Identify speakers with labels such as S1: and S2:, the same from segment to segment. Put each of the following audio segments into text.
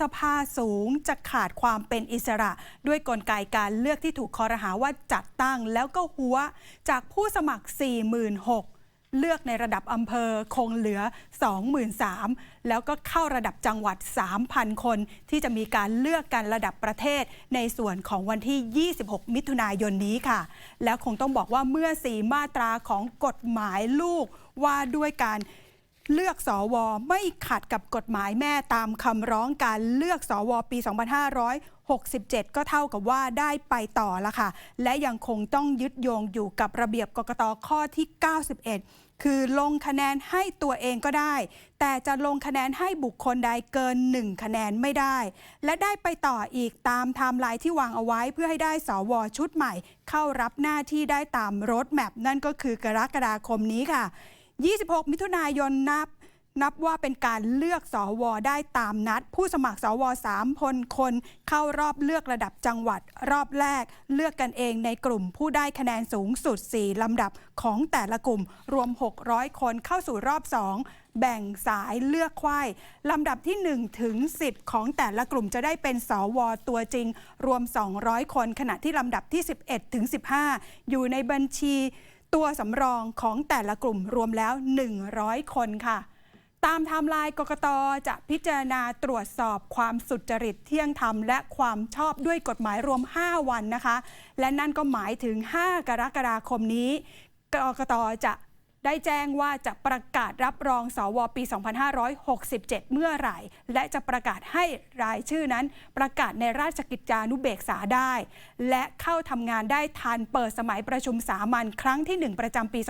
S1: สภาสูงจะขาดความเป็นอิสระ ด้วยกลไกการเลือกที่ถูกคอรหาว่าจัดตั้งแล้วก็หัวจากผู้สมัคร 46,000 เลือกในระดับอำเภอคงเหลือ 23,000 แล้วก็เข้าระดับจังหวัด 3,000 คน ที่จะมีการเลือกกันระดับประเทศ ในส่วนของวันที่ 26 มิถุนายนนี้ค่ะ แล้วคงต้องบอกว่าเมื่อสีมาตราของกฎหมายลูกว่าด้วยการ เลือกสอวอไม่ขัดกับกฎหมายแม่ตามคำร้องการเลือกสอวอปี 2567 ก็เท่ากับว่าได้ไปต่อละค่ะ และยังคงต้องยึดโยงอยู่กับระเบียบกกตข้อที่ 91คือลงคะแนนให้ตัวเองก็ได้ แต่จะลงคะแนนให้บุคคลใดเกิน 1 คะแนนไม่ได้ และได้ไปต่ออีกตามไทม์ไลน์ที่วางเอาไว้เพื่อให้ได้สวชุดใหม่ เข้ารับหน้าที่ได้ตามรถแมพนั่นก็คือกรกฎาคมนี้ค่ะ 26 มิถุนายนนับนับว่าเป็นการเลือกสอวอได้ตามนัด ผู้สมัครสว3คนคนเข้ารอบเลือกระดับจังหวัด รอบแรกเลือกกันเองในกลุ่มผู้ได้คะแนนสูงสุด 4 ลำดับของแต่ละกลุ่มรวม 600 คนเข้าสู่รอบ 2 แบ่งสายเลือกควายลำดับที่ 1 ถึง 10 ของแต่ละกลุ่มจะได้เป็นสวตัวจริง รวม 200 คนขณะที่ลำดับที่ 11 ถึง 15 อยู่ในบัญชี ตัวสำรองของแต่ละกลุ่มรวมแล้ว 100 คนค่ะ ตามไทม์ไลน์กกตจะพิจารณาตรวจสอบความสุจริตเที่ยงธรรมและความชอบด้วยกฎหมายรวม 5 วันนะคะ และนั่นก็หมายถึง 5 กรกฎาคมนี้กกตจะ ได้แจ้งว่าจะประกาศรับรองสวปี 2567 เมื่อไหร่ และจะประกาศให้รายชื่อนั้น ประกาศในราชกิจจานุเบกษาได้ และเข้าทำงานได้ทันเปิดสมัยประชุมสามัญครั้งที่ 1 ประจำปี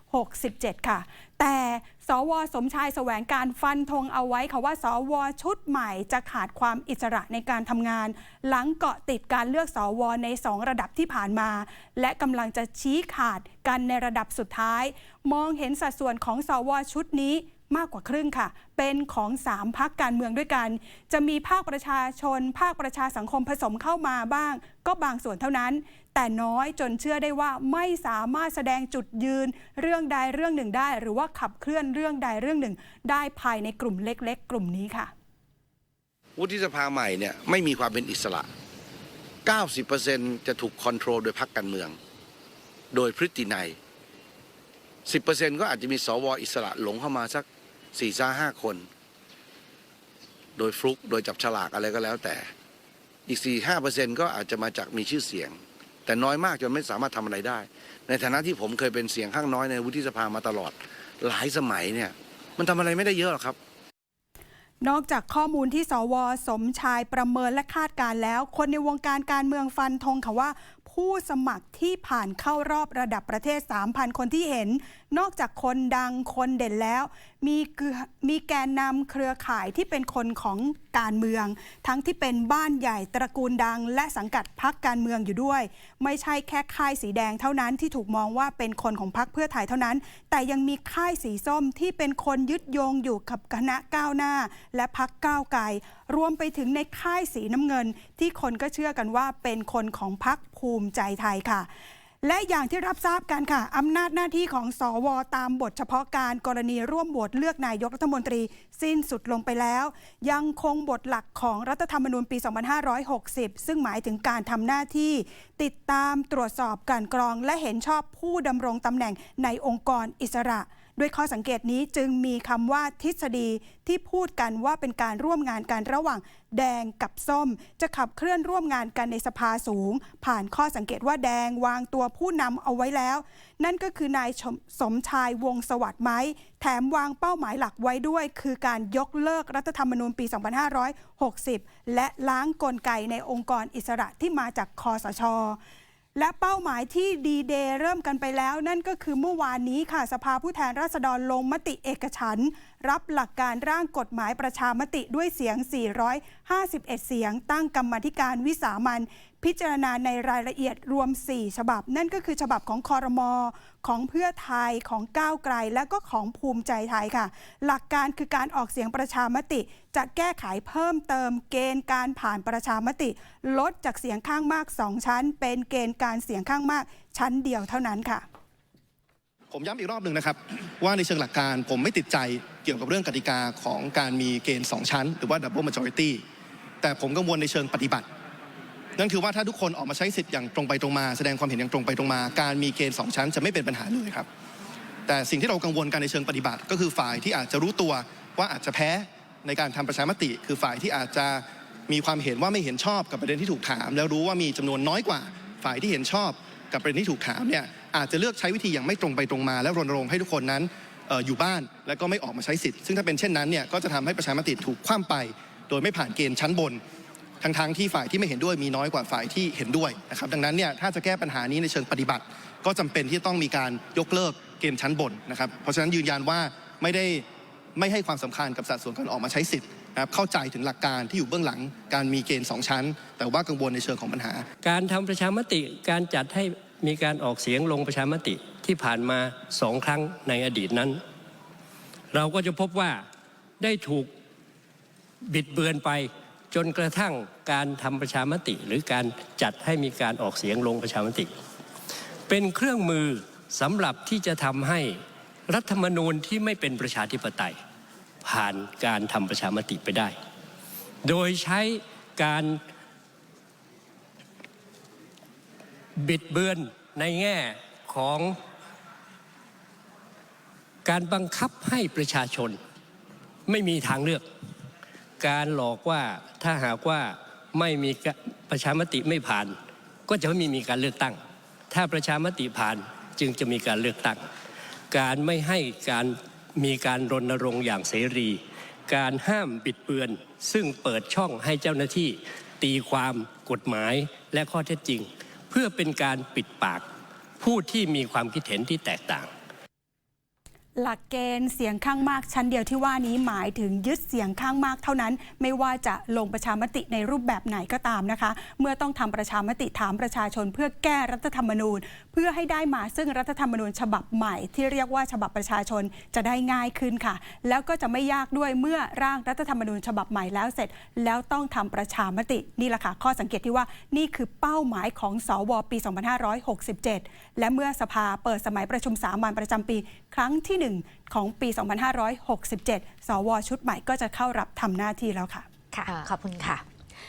S1: 2567 ค่ะ แต่สวสมชายแสวงการฟันธงเอาไว้ค่ะว่า สวชุดใหม่จะขาดความอิสระในการทำงาน หลังเกาะติดการเลือกสวใน 2 ระดับที่ผ่านมา และกำลังจะชี้ขาดกันในระดับสุดท้าย มองเห็นสัดส่วนของสวชุดนี้ มากกว่าครึ่งค่ะ เป็นของ 3พักการเมืองด้วยกัน จะมีภาคประชาชน ภาคประชาสังคมผสมเข้ามาบ้าง ก็บางส่วนเท่านั้น แต่น้อยจนเชื่อได้ว่าไม่สามารถแสดงจุดยืน เรื่องใดเรื่องหนึ่งได้ หรือว่าขับเคลื่อนเรื่องใดเรื่องหนึ่ง ได้ภายในกลุ่มเล็ก ๆ กลุ่มนี้ค่ะ
S2: วุฒิสภาใหม่เนี่ยไม่มีความเป็นอิสระ 90%จะถูกคอนโทรลโดยพรรคการเมือง โดยพฤตินัย10%ก็อาจจะมีสวอิสระหลงเข้ามาสัก 4ซ่าห้าคน โดยฟลุกโดยจับฉลากอะไรก็แล้วแต่ อีก4-5%ก็อาจจะมาจากมีชื่อเสียง แต่น้อยมากจนไม่สามารถทำอะไรได้ ในฐานะที่ผมเคยเป็นเสียงข้างน้อยในวุฒิสภามาตลอด หลายสมัยเนี่ย มันทำอะไรไม่ได้เยอะหรอกครับ
S1: นอกจากข้อมูลที่สวสมชายประเมินและคาดการแล้ว คนในวงการการเมืองฟันธงค่ะว่า ผู้สมัครที่ผ่านเข้ารอบระดับประเทศ 3,000 คนที่เห็น นอกจากคนดังคนเด่นแล้ว มีมีแกนนำเครือข่ายที่เป็นคนของการเมือง ทั้งที่เป็นบ้านใหญ่ตระกูลดัง และสังกัดพักการเมืองอยู่ด้วย ไม่ใช่แค่ค่ายสีแดงเท่านั้นที่ถูกมองว่าเป็นคนของพักเพื่อไทยเท่านั้น แต่ยังมีค่ายสีส้มที่เป็นคนยึดโยงอยู่กับคณะก้าวหน้า และพักก้าวไกล รวมไปถึงในค่ายสีน้ำเงิน ที่คนก็เชื่อกันว่าเป็นคนของพักภูมิใจไทยค่ะและอย่างที่รับทราบกันค่ะ อำนาจหน้าที่ของสวตามบทเฉพาะการกรณีร่วมโหวตเลือกนายกรัฐมนตรี สิ้นสุดลงไปแล้ว ยังคงบทหลักของรัฐธรรมนูญปี 2560 ซึ่งหมายถึงการทำหน้าที่ ติดตามตรวจสอบการกรองและเห็นชอบผู้ดำรงตำแหน่งในองค์กรอิสระ ด้วยข้อสังเกตนี้จึงมีคำว่าทฤษฎีที่พูดกันว่าเป็นการร่วมงานกันระหว่างแดงกับส้ม จะขับเคลื่อนร่วมงานกันในสภาสูง ผ่านข้อสังเกตว่าแดงวางตัวผู้นำเอาไว้แล้ว นั่นก็คือนายสมชายวงสวัสดิ์ไหมแถมวางเป้าหมายหลักไว้ด้วย คือการยกเลิกรัฐธรรมนูญปี 2560 และล้างกลไกในองค์กรอิสระที่มาจากคอสช และเป้าหมายที่ดีเดย์เริ่มกันไปแล้ว นั่นก็คือเมื่อวานนี้ค่ะสภาผู้แทนราษฎรลงมติเอกฉันท์ รับหลักการร่างกฎหมายประชามติด้วยเสียง 451 เสียง ตั้งกรรมธิการวิสามันพิจารณาในรายละเอียดรวม 4 ฉบับ นั่นก็คือฉบับของคอรมอของเพื่อไทยของก้าวไกล และก็ของภูมิใจไทยค่ะ หลักการคือการออกเสียงประชามติ จะแก้ไขเพิ่มเติมเกณฑ์การผ่านประชามติ ลดจากเสียงข้างมาก 2 ชั้น เป็นเกณฑ์การเสียงข้างมากชั้นเดียวเท่านั้นค่ะ
S3: ผมย้ำอีกรอบหนึ่งนะครับ ว่าในเชิงหลักการผมไม่ติดใจเกี่ยวกับเรื่องกติกาของการมีเกณฑ์ 2 ชั้น หรือว่า double majority แต่ผมกังวลในเชิงปฏิบัติ นั่นคือว่าถ้าทุกคนออกมาใช้สิทธิ์อย่างตรงไปตรงมา แสดงความเห็นอย่างตรงไปตรงมา การมีเกณฑ์ 2 ชั้นจะไม่เป็นปัญหาเลยครับ แต่สิ่งที่เรากังวลกันในเชิงปฏิบัติ ก็คือฝ่ายที่อาจจะรู้ตัวว่าอาจจะแพ้ในการทำประชามติ คือฝ่ายที่อาจจะมีความเห็นว่าไม่เห็นชอบกับประเด็นที่ถูกถาม แล้วรู้ว่ามีจำนวนน้อยกว่าฝ่ายที่เห็นชอบ กับประเด็นที่ถูกถามเนี่ยอาจจะเลือกใช้วิธีอย่างไม่ตรงไปตรงมา และรณรงค์ให้ทุกคนนั้นอออยู่บ้านแล้วก็ไม่ออกมาใช้สิทธิ์ซึ่งถ้าเป็นเช่นนั้นเนี่ยก็จะทำให้ประชามติถูกคว่ำไป โดยไม่ผ่านเกณฑ์ชั้นบน ทั้งๆที่ฝ่ายที่ไม่เห็นด้วยมีน้อยกว่าฝ่ายที่เห็นด้วยนะครับดังนั้นเนี่ยถ้าจะแก้ปัญหานี้ในเชิงปฏิบัติ ก็จำเป็นที่ต้องมีการยกเลิกเกณฑ์ชั้นบนนะครับเพราะฉะนั้นยืนยันว่าไม่ได้ไม่ให้ความสำคัญกับสัดส่วนการออกมาใช้สิทธิ์ นะครับเข้าใจถึงหลักการที่อยู่เบื้องหลังการมีเกณฑ์สองชั้น แต่ว่ากังวลในเชิงของปัญหา
S4: การทำประชามติการจัดให้มีการออกเสียงลงประชามติที่ผ่านมาสองครั้งในอดีตนั้น เราก็จะพบว่าได้ถูกบิดเบือนไปจนกระทั่งการทำประชามติ หรือการจัดให้มีการออกเสียงลงประชามติ เป็นเครื่องมือสำหรับที่จะทำให้รัฐธรรมนูญที่ไม่เป็นประชาธิปไตย ผ่านการทำประชามติไปได้ โดยใช้การบิดเบือนในแง่ของการบังคับให้ประชาชนไม่มีทางเลือก การหลอกว่าถ้าหากว่าไม่มีประชามติไม่ผ่าน ก็จะไม่มีการเลือกตั้ง ถ้าประชามติผ่านจึงจะมีการเลือกตั้ง การไม่ให้การ มีการรณรงค์อย่างเสรี การห้ามบิดเบือน ซึ่งเปิดช่องให้เจ้าหน้าที่ ตีความกฎหมายและข้อเท็จจริง เพื่อเป็นการปิดปากผู้ที่มีความคิดเห็นที่แตกต่าง
S1: หลักเกณฑ์เสียงข้างมากชั้นเดียวที่ว่านี้หมายถึงยึดเสียงข้างมากเท่านั้น ไม่ว่าจะลงประชามติในรูปแบบไหนก็ตามนะคะ เมื่อต้องทำประชามติถามประชาชน เพื่อแก้รัฐธรรมนูญ เพื่อให้ได้มาซึ่งรัฐธรรมนูญฉบับใหม่ ที่เรียกว่าฉบับประชาชนจะได้ง่ายขึ้นค่ะ แล้วก็จะไม่ยากด้วยเมื่อร่างรัฐธรรมนูญฉบับใหม่แล้วเสร็จ แล้วต้องทำประชามตินี่แหละค่ะข้อสังเกตที่ว่านี่คือเป้าหมายของสวปี 2567 และเมื่อสภาเปิดสมัยประชุมสามัญประจำปี ครั้งที่หนึ่งของปี 2567 สวชุดใหม่ก็จะเข้ารับทำหน้าที่แล้วค่ะ
S5: ค่ะ ขอบคุณค่ะ